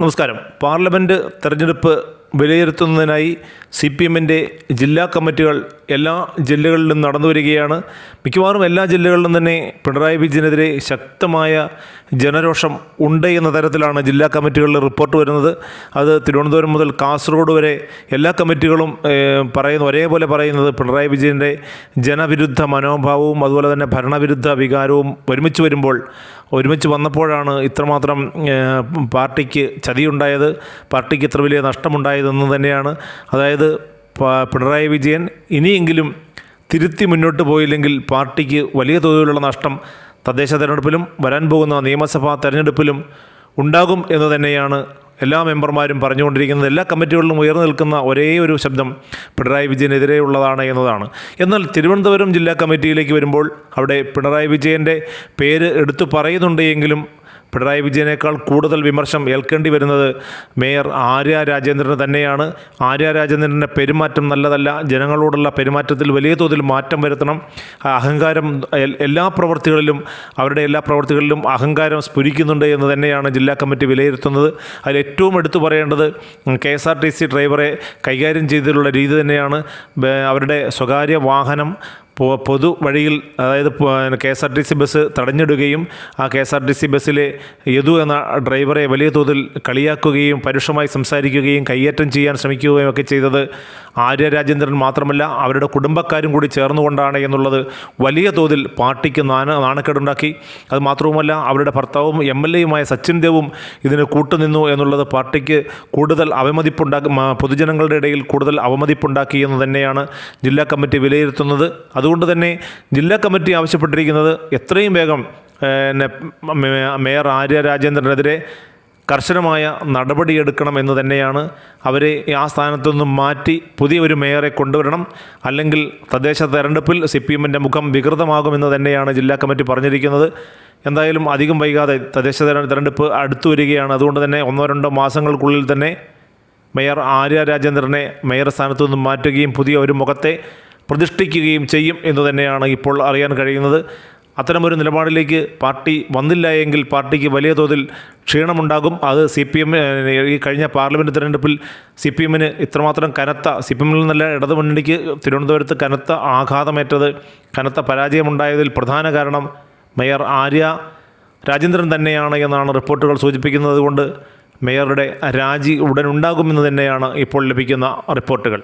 നമസ്കാരം. പാർലമെന്റ് തെരഞ്ഞെടുപ്പ് വിലയിരുത്തുന്നതിനായി സി പി എമ്മിന്റെ ജില്ലാ കമ്മിറ്റികൾ എല്ലാ ജില്ലകളിലും നടന്നു വരികയാണ്. മിക്കവാറും എല്ലാ ജില്ലകളിലും തന്നെ പിണറായി വിജയനെതിരെ ശക്തമായ ജനരോഷം ഉണ്ട് എന്ന തരത്തിലാണ് ജില്ലാ കമ്മിറ്റികളിൽ റിപ്പോർട്ട് വരുന്നത്. അത് തിരുവനന്തപുരം മുതൽ കാസർഗോഡ് വരെ എല്ലാ കമ്മിറ്റികളും പറയുന്ന ഒരേപോലെ പറയുന്നത് പിണറായി വിജയന്റെ ജനവിരുദ്ധ മനോഭാവവും അതുപോലെ തന്നെ ഭരണവിരുദ്ധ വികാരവും ഒരുമിച്ച് വരുമ്പോൾ ഒരുമിച്ച് വന്നപ്പോഴാണ് ഇത്രമാത്രം പാർട്ടിക്ക് ചതിയുണ്ടായത്. പാർട്ടിക്ക് ഇത്ര വലിയ നഷ്ടമുണ്ടായതെന്ന് തന്നെയാണ്. അതായത് പിണറായി വിജയൻ ഇനിയെങ്കിലും തിരുത്തി മുന്നോട്ട് പോയില്ലെങ്കിൽ പാർട്ടിക്ക് വലിയ തോതിലുള്ള നഷ്ടം തദ്ദേശ തെരഞ്ഞെടുപ്പിലും വരാൻ പോകുന്ന നിയമസഭാ തെരഞ്ഞെടുപ്പിലും ഉണ്ടാകും എന്ന് തന്നെയാണ് എല്ലാ മെമ്പർമാരും പറഞ്ഞുകൊണ്ടിരിക്കുന്നത്. എല്ലാ കമ്മിറ്റികളിലും ഉയർന്നു നിൽക്കുന്ന ഒരേ ഒരു ശബ്ദം പിണറായി വിജയനെതിരെയുള്ളതാണ് എന്നതാണ്. എന്നാൽ തിരുവനന്തപുരം ജില്ലാ കമ്മിറ്റിയിലേക്ക് വരുമ്പോൾ അവിടെ പിണറായി വിജയന്റെ പേര് എടുത്തു പറയുന്നുണ്ട് എങ്കിലും പിണറായി വിജയനേക്കാൾ കൂടുതൽ വിമർശം ഏൽക്കേണ്ടി വരുന്നത് മേയർ ആര്യ രാജേന്ദ്രന് തന്നെയാണ്. ആര്യ രാജേന്ദ്രന്റെ പെരുമാറ്റം നല്ലതല്ല. ജനങ്ങളോടുള്ള പെരുമാറ്റത്തിൽ വലിയ തോതിൽ മാറ്റം വരുത്തണം. അഹങ്കാരം എല്ലാ പ്രവൃത്തികളിലും അവരുടെ എല്ലാ പ്രവൃത്തികളിലും അഹങ്കാരം സ്ഫുരിക്കുന്നുണ്ട് എന്ന് തന്നെയാണ് ജില്ലാ കമ്മിറ്റി വിലയിരുത്തുന്നത്. അതിൽ ഏറ്റവും എടുത്തു പറയേണ്ടത് K S R T C ഡ്രൈവറെ കൈകാര്യം ചെയ്തിട്ടുള്ള രീതി തന്നെയാണ്. അവരുടെ സ്വകാര്യ വാഹനം പൊതു വഴിയിൽ അതായത് K S R T C bus തടഞ്ഞിടുകയും ആ K S R T C ബസ്സിലെ യദു എന്ന ഡ്രൈവറെ വലിയ തോതിൽ കളിയാക്കുകയും പരുഷമായി സംസാരിക്കുകയും കയ്യേറ്റം ചെയ്യാൻ ശ്രമിക്കുകയും ഒക്കെ ചെയ്തത് ആര്യ രാജേന്ദ്രൻ മാത്രമല്ല അവരുടെ കുടുംബക്കാരും കൂടി ചേർന്നുകൊണ്ടാണ് എന്നുള്ളത് വലിയ തോതിൽ പാർട്ടിക്ക് നാന നാണക്കേടുണ്ടാക്കി. അത് മാത്രവുമല്ല അവരുടെ ഭർത്താവും എം എൽ എയുമായ സച്ചിൻ ദേവും ഇതിന് കൂട്ടുനിന്നു എന്നുള്ളത് പാർട്ടിക്ക് കൂടുതൽ അവമതിപ്പുണ്ടാക്കി പൊതുജനങ്ങളുടെ ഇടയിൽ കൂടുതൽ അവമതിപ്പുണ്ടാക്കി എന്ന് തന്നെയാണ് ജില്ലാ കമ്മിറ്റി വിലയിരുത്തുന്നത്. അതുകൊണ്ട് തന്നെ ജില്ലാ കമ്മിറ്റി ആവശ്യപ്പെട്ടിരിക്കുന്നത് എത്രയും വേഗം മേയർ ആര്യ രാജേന്ദ്രനെതിരെ കർശനമായ നടപടിയെടുക്കണം എന്ന് തന്നെയാണ് അവരെ ആ സ്ഥാനത്തു നിന്നും മാറ്റി പുതിയ ഒരു മേയറെ കൊണ്ടുവരണം. അല്ലെങ്കിൽ തദ്ദേശ തെരഞ്ഞെടുപ്പിൽ സി പി എമ്മിന്റെ മുഖം വികൃതമാകുമെന്ന് തന്നെയാണ് ജില്ലാ കമ്മിറ്റി പറഞ്ഞിരിക്കുന്നത്. എന്തായാലും അധികം വൈകാതെ തദ്ദേശ തെര- തെരഞ്ഞെടുപ്പ് അടുത്തു വരികയാണ്. അതുകൊണ്ട് തന്നെ ഒന്നോ രണ്ടോ മാസങ്ങൾക്കുള്ളിൽ തന്നെ മേയർ ആര്യ രാജേന്ദ്രനെ മേയർ സ്ഥാനത്തു നിന്നും മാറ്റുകയും പുതിയ ഒരു മുഖത്തെ പ്രതിഷ്ഠിക്കുകയും ചെയ്യും എന്ന് തന്നെയാണ് ഇപ്പോൾ അറിയാൻ കഴിയുന്നത്. അത്തരമൊരു നിലപാടിലേക്ക് പാർട്ടി വന്നില്ല എങ്കിൽ പാർട്ടിക്ക് വലിയ തോതിൽ ക്ഷീണമുണ്ടാകും. അത് സി പി എം ഈ കഴിഞ്ഞ പാർലമെന്റ് തിരഞ്ഞെടുപ്പിൽ സി പി എമ്മിന് ഇത്രമാത്രം കനത്ത സി പി എമ്മിൽ നിന്നല്ല ഇടതുമുന്നണിക്ക് തിരുവനന്തപുരത്ത് കനത്ത ആഘാതമേറ്റത് കനത്ത പരാജയമുണ്ടായതിൽ പ്രധാന കാരണം മേയർ ആര്യ രാജേന്ദ്രൻ തന്നെയാണ് എന്നാണ് റിപ്പോർട്ടുകൾ സൂചിപ്പിക്കുന്നത്. കൊണ്ട് മേയറുടെ രാജി ഉടൻ ഉണ്ടാകുമെന്ന് തന്നെയാണ് ഇപ്പോൾ ലഭിക്കുന്ന റിപ്പോർട്ടുകൾ.